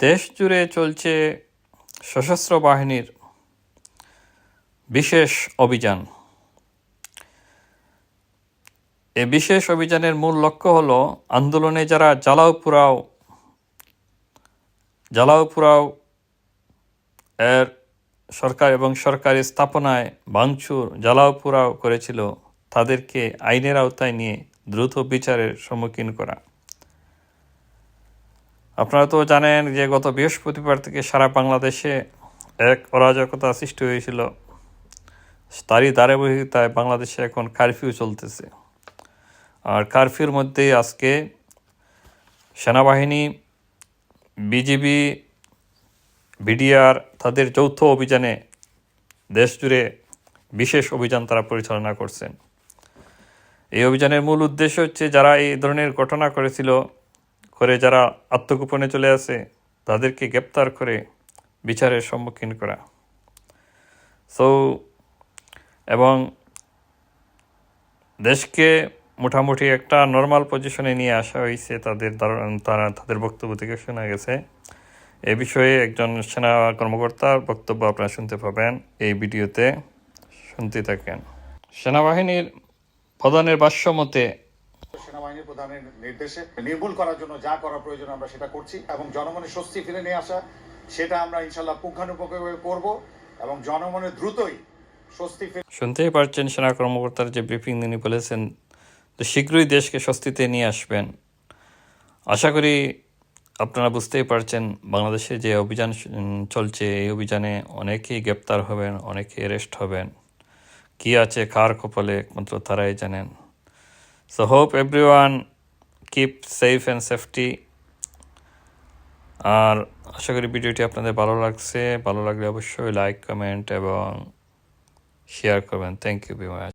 দেশ জুড়ে চলছে সশস্ত্র বাহিনীর বিশেষ অভিযান। এ বিশেষ অভিযানের মূল লক্ষ্য হলো আন্দোলনে যারা জ্বালাও পুরাও জ্বালাও পুরাও এর সরকার এবং সরকারি স্থাপনায় ভাঙচুর, জ্বালাও পুরাও করেছিল, তাদেরকে আইনের আওতায় নিয়ে দ্রুত বিচারের সম্মুখীন করা। আপনারা তো জানেন যে গত বৃহস্পতিবার থেকে সারা বাংলাদেশে এক অরাজকতা সৃষ্টি হয়েছিল। তারই ধারাবাহিকতায় বাংলাদেশে এখন কারফিউ চলতেছে। আর কারফিউর মধ্যেই আজকে সেনাবাহিনী, বিজিবি, বিডিআর তাদের যৌথ অভিযানে দেশ জুড়ে বিশেষ অভিযান তারা পরিচালনা করছেন। এই অভিযানের মূল উদ্দেশ্য হচ্ছে যারা এই ধরনের ঘটনা করেছিল করে যারা আত্মগোপনে চলে আসে, তাদেরকে গ্রেপ্তার করে বিচারের সম্মুখীন করা। সো এবং দেশকে মোটামুটি একটা নর্মাল পজিশনে নিয়ে আসা হয়েছে তাদের তারা তাদের বক্তব্য থেকে শোনা গেছে। এ বিষয়ে একজন সেনা কর্মকর্তার বক্তব্য আপনারা শুনতে পাবেন এই ভিডিওতে। শুনতে থাকেন। সেনাবাহিনীর প্রধানের ভাষ্য মতে সেনাবাহিনীর প্রধানের নির্দেশে নির্মূল করার জন্য যা করা প্রয়োজন আমরা সেটা করছি এবং জনমনে স্বস্তি ফিরে নিয়ে আসা, সেটা আমরা ইনশাল্লাহ পুঙ্খানুপুঙ্খভাবে করব এবং জনমনে দ্রুতই স্বস্তি ফিরে শুনতেই পারছেন সেনা কর্মকর্তার যে ব্রিফিং, তিনি বলেছেন যে শীঘ্রই দেশকে স্বস্তিতে নিয়ে আসবেন। আশা করি আপনারা বুঝতেই পারছেন, বাংলাদেশে যে অভিযান চলছে, এই অভিযানে অনেকেই গ্রেপ্তার হবেন, অনেকেই অ্যারেস্ট হবেন। কি আছে, কার কপালে, একমাত্র তারাই জানেন। So hope everyone keep safe and safety. আর আশা করি ভিডিওটি আপনাদের ভালো লাগছে। ভালো লাগলে অবশ্যই লাইক কমেন্ট এবং শেয়ার করবেন। Thank you very much